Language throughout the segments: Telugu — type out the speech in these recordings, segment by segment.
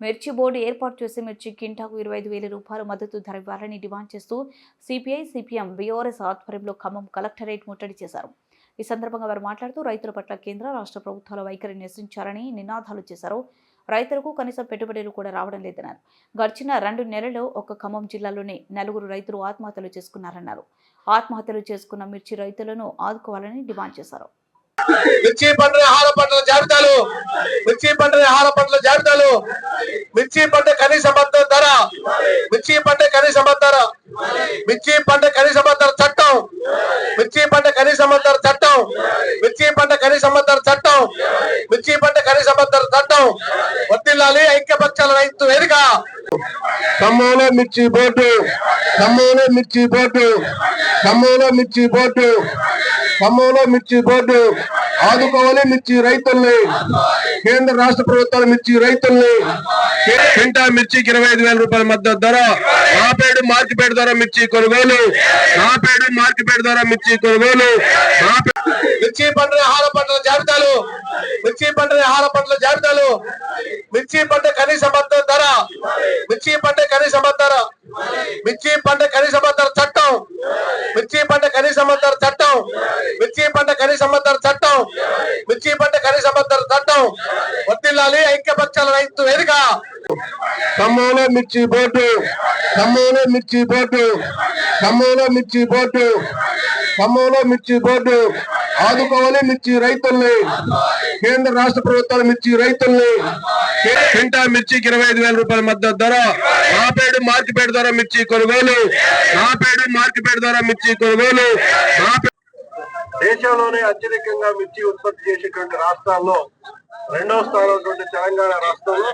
మిర్చి బోర్డు ఏర్పాటు చేసి మిర్చి కింటాకు ఇరవై ఐదు వేల రూపాయలు మద్దతు ధర ఇవ్వాలని డిమాండ్ చేస్తూ సిపిఐ సిపిఎం బీఆర్ఎస్ ఆధ్వర్యంలో ఖమ్మం కలెక్టరేట్ ముట్టడి చేశారు. ఈ సందర్భంగా వారు మాట్లాడుతూ రైతుల పట్ల కేంద్ర రాష్ట్ర ప్రభుత్వాల వైఖరి నిరసించారని నినాదాలు చేశారు. రైతులకు కనీసం పెట్టుబడులు కూడా రావడం లేదన్నారు. గడిచిన రెండు నెలల్లో ఒక ఖమ్మం జిల్లాలోనే నలుగురు రైతులు ఆత్మహత్యలు చేసుకున్నారన్నారు. ఆత్మహత్యలు చేసుకున్న మిర్చి రైతులను ఆదుకోవాలని డిమాండ్ చేశారు. మిర్చి పంటల ఆహార పంటల జాబితాలు. మిర్చి పంటల ఆహార పంటల జాబితాలు. మిర్చి పంట కనీస మద్దతు ధర. మిర్చి పంట కనీస మద్దతు ధర. మిర్చి పంట కనీస మద్దతు చట్టం. మిర్చి పంట కనీస మద్దతు చట్టం. మిర్చి పంట కనీస మద్దతు చట్టం. మిర్చి పంట కనీస మద్దతు చట్టం. వర్తిల్లాలి ఐక్యపక్షాల రైతు వేదిక. ఖమ్మంలో మిర్చి బోర్డు. ఖమ్మంలో మిర్చి బోర్డు. ఖమ్మంలో మిర్చి బోర్డు. ఖమ్మంలో మిర్చి బోర్డు ఆదుకోవాలి మిర్చి రైతుల్ని. కేంద్ర రాష్ట్ర ప్రభుత్వాలు మిర్చి రైతుల్ని. కింటా మిర్చికి ఇరవై ఐదు వేల రూపాయల మద్దతు ధర. నాపేడు మార్కెట్ ధర మిర్చి కొనుగోలు. నాపేడు మార్కెట్ ధర మిర్చి కొనుగోలు. మిర్చి పంటల ఆహార పంటల జాబితాలు. మిర్చి పంటల ఆహార పంటల జాబితాలు. మిర్చి పంట కనీస మద్దతు ధర. మిర్చి పంట కనీస మద్దతు ధర. మిర్చి పంట కనీస మద్దతు చట్టం. మిర్చి పంట కనీస మద్దతు చట్టం. చట్టం. మిర్చి పంట కనీస మద్దతు చట్టం. మిర్చి పంట కనీస మద్దతు చట్టం. వర్తిల్లాలి ఐక్యపక్షాల రైతు వేదిక. ఖమ్మంలో మిర్చి బోర్డు ఖమ్మంలో మిర్చి బోర్డు ఖమ్మంలో మిర్చి బోర్డు ఖమ్మంలో మిర్చి బోర్డు ఆదుకోవాలి మిర్చి రైతుల్ని. కేంద్ర రాష్ట్ర ప్రభుత్వాలు మిర్చి రైతుల్ని. క్వింటా మిర్చికి ఇరవై ఐదు వేల రూపాయల మద్దతు ధర. నాపేడు మార్కెట్ ధర మిర్చి కొనుగోలు. నాపేడు మార్కెట్ ధర మిర్చి కొనుగోలు. నాపే- దేశంలోనే అత్యధికంగా మిర్చి ఉత్పత్తి చేసేటువంటి రాష్ట్రాల్లో రెండవ స్థానం తెలంగాణ రాష్ట్రంలో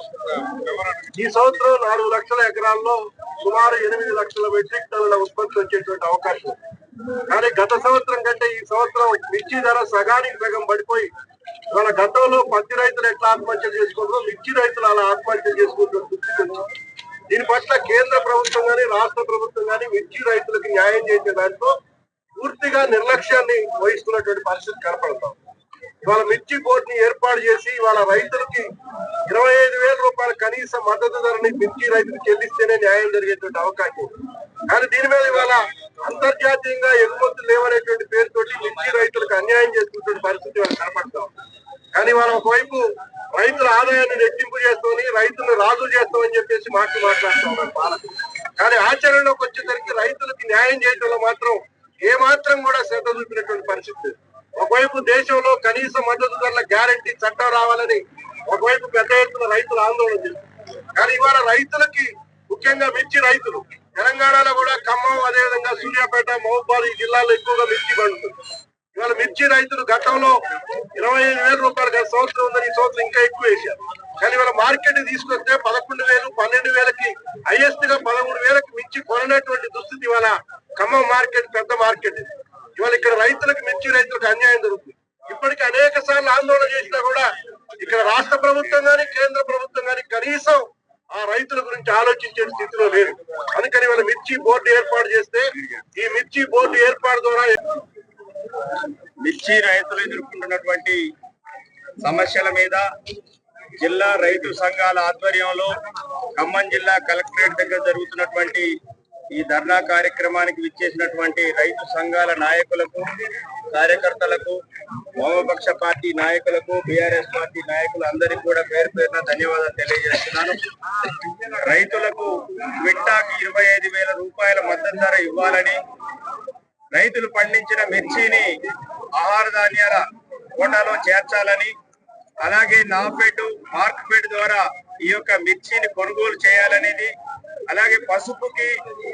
ఈ సంవత్సరం నాలుగు లక్షల ఎకరాల్లో సుమారు ఎనిమిది లక్షల మెట్రిక్ టన్నుల ఉత్పత్తి వచ్చేటువంటి అవకాశం కానీ గత సంవత్సరం కంటే ఈ సంవత్సరం మిర్చి ధర సగానికి సగం పడిపోయి మన గతంలో పత్తి రైతులు ఎట్లా ఆత్మహత్యలు చేసుకుంటారో మిర్చి రైతులు అలా ఆత్మహత్యలు చేసుకుంటున్నారు దీని పట్ల కేంద్ర ప్రభుత్వం కానీ రాష్ట్ర ప్రభుత్వం కానీ మిర్చి రైతులకు న్యాయం చేసే దాంట్లో పూర్తిగా నిర్లక్ష్యాన్ని వహిస్తున్నటువంటి పరిస్థితి కనపడతాం. ఇవాళ మిర్చి బోర్డుని ఏర్పాటు చేసి ఇవాళ రైతులకి ఇరవై ఐదు వేల రూపాయల కనీస మద్దతు ధరని మిర్చి రైతులు చెల్లిస్తేనే న్యాయం జరిగేటువంటి అవకాశం కానీ దీని మీద ఇవాళ అంతర్జాతీయంగా ఎగుమతులు లేవనేటువంటి పేరుతోటి మిర్చి రైతులకు అన్యాయం చేసుకున్నటువంటి పరిస్థితి ఇవాళ కనపడతాం కానీ మనం ఒకవైపు రైతుల ఆదాయాన్ని రెట్టింపు చేస్తామని రైతులను రాజు చేస్తామని చెప్పేసి మాటలు మాట్లాడుతూ ఉన్నారు పాలకులు. కానీ ఆచరణలోకి వచ్చేసరికి రైతులకు న్యాయం చేయడంలో మాత్రం ఏ మాత్రం కూడా శ్రద్ధ చూపినటువంటి పరిస్థితి. ఒకవైపు దేశంలో కనీస మద్దతు ధరల గ్యారంటీ చట్టం రావాలని ఒకవైపు పెద్ద ఎత్తున రైతులు ఆందోళన చేస్తారు కానీ ఇవాళ రైతులకి ముఖ్యంగా మిర్చి రైతులు తెలంగాణలో కూడా ఖమ్మం అదేవిధంగా సూర్యాపేట మహబాద్ ఈ జిల్లాలో ఎక్కువగా మిర్చి పండుతుంది. ఇవాళ మిర్చి రైతులు గతంలో ఇరవై ఐదు వేల రూపాయలు గత సంవత్సరం ఉందని ఈ సంవత్సరం ఇంకా ఎక్కువ వేశారు. కానీ ఇవాళ మార్కెట్ తీసుకొస్తే పదకొండు వేలు పన్నెండు వేలకి హైయెస్ట్గా పదమూడు వేలకి మిర్చి కొననటువంటి దుస్థితి ఇవాళ ఖమ్మం మార్కెట్ పెద్ద మార్కెట్ ఇది. ఇవాళ ఇక్కడ రైతులకు మిర్చి రైతులకు అన్యాయం జరుగుతుంది. ఇప్పటికి అనేక సార్లు ఆందోళన చేసినా కూడా ఇక్కడ రాష్ట్ర ప్రభుత్వం కానీ కేంద్ర ప్రభుత్వం కానీ కనీసం ఆ రైతుల గురించి ఆలోచించే స్థితిలో లేదు అందుకని వాళ్ళ మిర్చి బోర్డు ఏర్పాటు చేస్తే ఈ మిర్చి బోర్డు ఏర్పాటు ద్వారా మిర్చి రైతులు ఎదుర్కొంటున్నటువంటి సమస్యల మీద జిల్లా రైతు సంఘాల ఆధ్వర్యంలో ఖమ్మం జిల్లా కలెక్టరేట్ దగ్గర జరుగుతున్నటువంటి ఈ ధర్నా కార్యక్రమానికి విచ్చేసినటువంటి రైతు సంఘాల నాయకులకు కార్యకర్తలకు వామపక్ష పార్టీ నాయకులకు బీఆర్ఎస్ పార్టీ నాయకులు అందరికీ కూడా పేరు పేరున ధన్యవాదాలు తెలియజేస్తున్నాను. రైతులకు క్వింటాకి ఇరవై ఐదు వేల రూపాయల మద్దతు ధర ఇవ్వాలని రైతులు పండించిన మిర్చిని ఆహార ధాన్యాల కొండలో చేర్చాలని అలాగే నాఫెడ్ మార్క్ఫెడ్ ద్వారా ఈ యొక్క మిర్చిని కొనుగోలు చేయాలనేది అలాగే పసుపుకి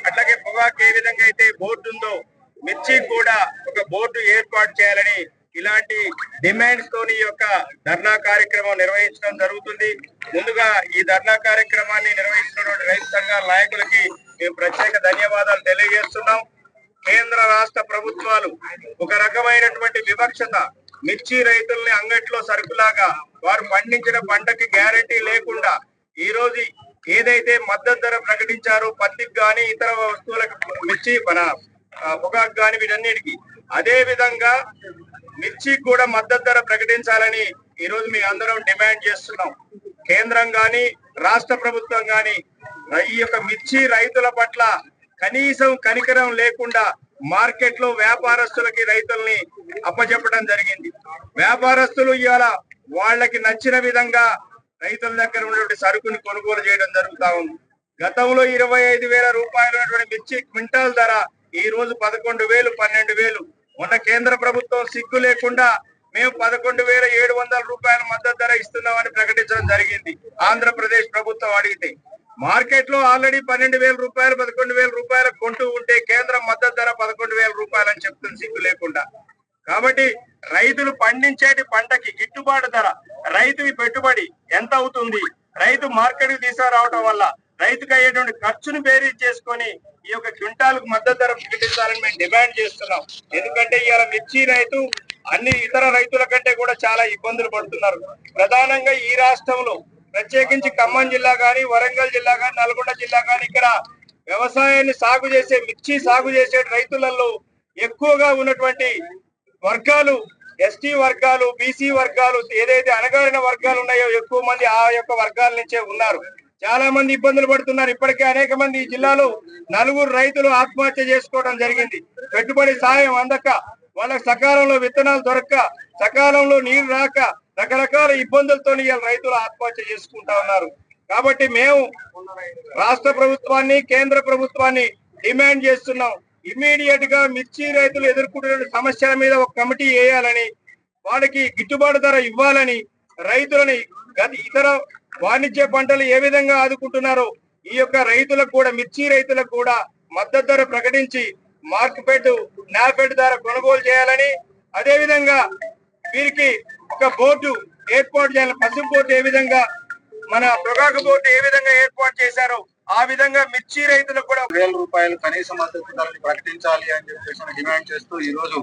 అట్లాగే పొగాకు ఏ విధంగా అయితే బోర్డు ఉందో మిర్చి కూడా ఒక బోర్డు ఏర్పాటు చేయాలని ఇలాంటి డిమాండ్స్ తోని యొక్క ధర్నా కార్యక్రమం నిర్వహించడం జరుగుతుంది. ముందుగా ఈ ధర్నా కార్యక్రమాన్ని నిర్వహిస్తున్నటువంటి రైతు సంఘాల నాయకులకి మేము ప్రత్యేక ధన్యవాదాలు తెలియజేస్తున్నాం. కేంద్ర రాష్ట్ర ప్రభుత్వాలు ఒక రకమైనటువంటి వివక్షత మిర్చి రైతుల్ని అంగట్లో సరుకులాగా వారు పండించిన పంటకి గ్యారంటీ లేకుండా ఈ రోజు ఏదైతే మద్దతు ధర ప్రకటించారో పత్తికి గాని ఇతర వస్తువులకు మిర్చి మన పొగాకు గాని వీటన్నిటికీ. అదే విధంగా మిర్చి కూడా మద్దతు ధర ప్రకటించాలని ఈరోజు మీ అందరం డిమాండ్ చేస్తున్నాం. కేంద్రం గాని రాష్ట్ర ప్రభుత్వం గాని ఈ యొక్క మిర్చి రైతుల పట్ల కనీసం కనికరం లేకుండా మార్కెట్లో వ్యాపారస్తులకి రైతుల్ని అప్పచెప్పడం జరిగింది. వ్యాపారస్తులు ఇవాళ వాళ్ళకి నచ్చిన విధంగా రైతుల దగ్గర ఉన్నటువంటి సరుకుని కొనుగోలు చేయడం జరుగుతా ఉంది. గతంలో ఇరవై ఐదు వేల రూపాయలు మిర్చి క్వింటాల్ ధర ఈ రోజు పదకొండు వేలు పన్నెండు వేలు. మొన్న కేంద్ర ప్రభుత్వం సిగ్గు లేకుండా మేము పదకొండు వేల ఏడు వందల రూపాయల మద్దతు ధర ఇస్తున్నామని ప్రకటించడం జరిగింది. ఆంధ్రప్రదేశ్ ప్రభుత్వం అడిగితే మార్కెట్లో ఆల్రెడీ పన్నెండు వేల రూపాయలు పదకొండు వేల రూపాయలు కొంటూ ఉంటే కేంద్రం మద్దతు ధర పదకొండు వేల రూపాయలు అని చెప్తుంది సిగ్గు లేకుండా. కాబట్టి రైతులు పండించేటి పంటకి గిట్టుబాటు ధర రైతుకి పెట్టుబడి ఎంత అవుతుంది? రైతు మార్కెట్కు తీసుకురావడం వల్ల రైతుకు అయ్యేటువంటి ఖర్చును బేరీ చేసుకొని ఈ యొక్క క్వింటాలకు మద్దతు ధర ప్రకటించాలని మేము డిమాండ్ చేస్తున్నాం. ఎందుకంటే ఇవాళ మిర్చి రైతు అన్ని ఇతర రైతుల కంటే కూడా చాలా ఇబ్బందులు పడుతున్నారు. ప్రధానంగా ఈ రాష్ట్రంలో ప్రత్యేకించి ఖమ్మం జిల్లా కానీ వరంగల్ జిల్లా కానీ నల్గొండ జిల్లా కానీ ఇక్కడ వ్యవసాయాన్ని సాగు చేసే మిర్చి సాగు చేసే రైతులలో ఎక్కువగా ఉన్నటువంటి వర్గాలు ఎస్టీ వర్గాలు బీసీ వర్గాలు ఏదైతే అణగారిన వర్గాలు ఉన్నాయో ఎక్కువ మంది ఆ యొక్క వర్గాల నుంచే ఉన్నారు. చాలా మంది ఇబ్బందులు పడుతున్నారు. ఇప్పటికే అనేక మంది ఈ జిల్లాలో నలుగురు రైతులు ఆత్మహత్య చేసుకోవడం జరిగింది. పెట్టుబడి సాయం అందక వాళ్ళకి సకాలంలో విత్తనాలు దొరక్క సకాలంలో నీరు రాక రకరకాల ఇబ్బందులతో రైతులు ఆత్మహత్య చేసుకుంటా ఉన్నారు. కాబట్టి మేము రాష్ట్ర ప్రభుత్వాన్ని కేంద్ర ప్రభుత్వాన్ని డిమాండ్ చేస్తున్నాం. ఇమీడియట్గా మిర్చి రైతులు ఎదుర్కొంటున్న సమస్యల మీద ఒక కమిటీ వేయాలని వాళ్ళకి గిట్టుబాటు ధర ఇవ్వాలని రైతులని గత ఇతర వాణిజ్య పంటలు ఏ విధంగా ఆదుకుంటున్నారో ఈ యొక్క రైతులకు కూడా మిర్చి రైతులకు కూడా మద్దతు ధర ప్రకటించి మార్కెట్ నాఫెడ్ ధర కొనుగోలు చేయాలని అదే విధంగా వీరికి ఒక బోర్డు ఏర్పాటు చేయాలి. పసుపు బోర్డు ఏ విధంగా మన పొగాకు బోర్డు ఏ విధంగా ఏర్పాటు చేశారో ఆ విధంగా మిర్చి రైతులకు కూడా వేల రూపాయలు కనీస మద్దతు ధరని ప్రకటించాలి అని చెప్పేసి డిమాండ్ చేస్తూ ఈ రోజు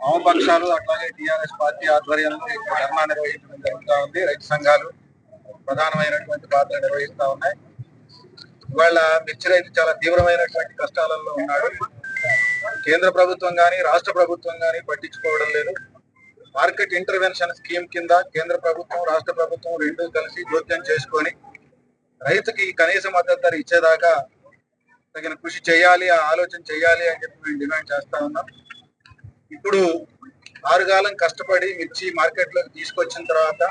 వామపక్షాలు అట్లాగే టిఆర్ఎస్ పార్టీ ఆధ్వర్యంలో ఈ ధర్నా నిర్వహించడం జరుగుతూ ఉంది. రైతు సంఘాలు ప్రధానమైనటువంటి పాత్ర నిర్వహిస్తా ఉన్నాయి. ఇవాళ మిర్చి రైతు చాలా తీవ్రమైనటువంటి కష్టాలలో ఉన్నాడు. కేంద్ర ప్రభుత్వం కానీ రాష్ట్ర ప్రభుత్వం కానీ పట్టించుకోవడం లేదు. మార్కెట్ ఇంటర్వెన్షన్ స్కీమ్ కింద కేంద్ర ప్రభుత్వం రాష్ట్ర ప్రభుత్వం రెండు కలిసి జోక్యం చేసుకొని రైతుకి కనీస మద్దతు ధర ఇచ్చేదాకా తగిన కృషి చేయాలి ఆ ఆలోచన చేయాలి అని చెప్పి మేము డిమాండ్ చేస్తా ఉన్నాం. ఇప్పుడు ఆరుగాలం కష్టపడి మిర్చి మార్కెట్లోకి తీసుకొచ్చిన తర్వాత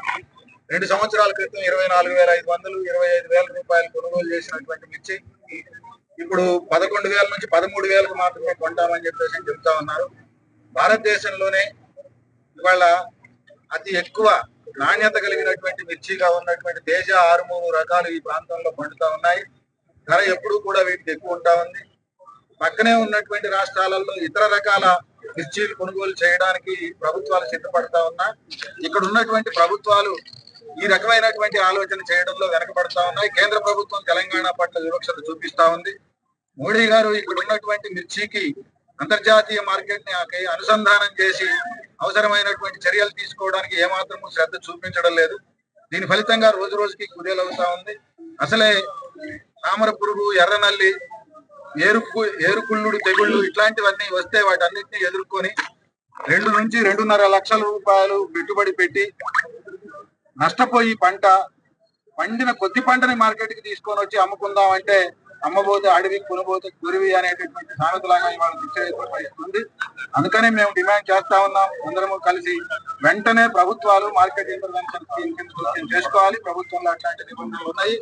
రెండు సంవత్సరాల క్రితం ఇరవై నాలుగు వేల ఐదు వందలు ఇరవై ఐదు వేల రూపాయలు కొనుగోలు చేసినటువంటి మిర్చి ఇప్పుడు పదకొండు వేల నుంచి పదమూడు వేలకు మాత్రమే కొంటామని చెప్పేసి చెప్తా ఉన్నారు. భారతదేశంలోనే ఇవాళ అతి ఎక్కువ నాణ్యత కలిగినటువంటి మిర్చిగా ఉన్నటువంటి దేశ ఆరుమూరు రకాలు ఈ ప్రాంతంలో పండుతా ఉన్నాయి. ధర ఎప్పుడూ కూడా వీటికి ఎక్కువ ఉంటా ఉంది. పక్కనే ఉన్నటువంటి రాష్ట్రాలలో ఇతర రకాల మిర్చీలు కొనుగోలు చేయడానికి ప్రభుత్వాలు సిద్ధపడతా ఉన్నా ఇక్కడ ఉన్నటువంటి ప్రభుత్వాలు ఈ రకమైనటువంటి ఆలోచన చేయడంలో వెనకబడతా ఉన్నాయి. కేంద్ర ప్రభుత్వం తెలంగాణ పట్ల వివక్షత చూపిస్తా ఉంది. మోడీ గారు ఇక్కడ ఉన్నటువంటి మిర్చికి అంతర్జాతీయ మార్కెట్ని అనుసంధానం చేసి అవసరమైనటువంటి చర్యలు తీసుకోవడానికి ఏమాత్రము శ్రద్ధ చూపించడం లేదు. దీని ఫలితంగా రోజు రోజుకి కుదేలవుతా ఉంది. అసలే తామర పురుగు ఎర్రనల్లి ఏరుకు ఏరుకుళ్ళుడు తెగుళ్ళు ఇట్లాంటివన్నీ వస్తే వాటన్నిటిని ఎదుర్కొని రెండు నుంచి రెండున్నర లక్షల రూపాయలు పెట్టుబడి పెట్టి నష్టపోయి పంట పండిన కొద్ది పంటని మార్కెట్కి తీసుకొని వచ్చి అమ్ముకుందాం అంటే అమ్మబోతే అడవి కొనుబోతే గురివి అనేటటువంటి సామెతలాగా ఇవాళ నిశ్చయిస్తుంది అందుకనే మేము డిమాండ్ చేస్తా ఉన్నాం. అందరము కలిసి వెంటనే ప్రభుత్వాలు మార్కెట్ ఇంటర్వెన్షన్ స్కీమ్ కింద చేసుకోవాలి. ప్రభుత్వంలో అట్లాంటి నిబంధనలు ఉన్నాయి.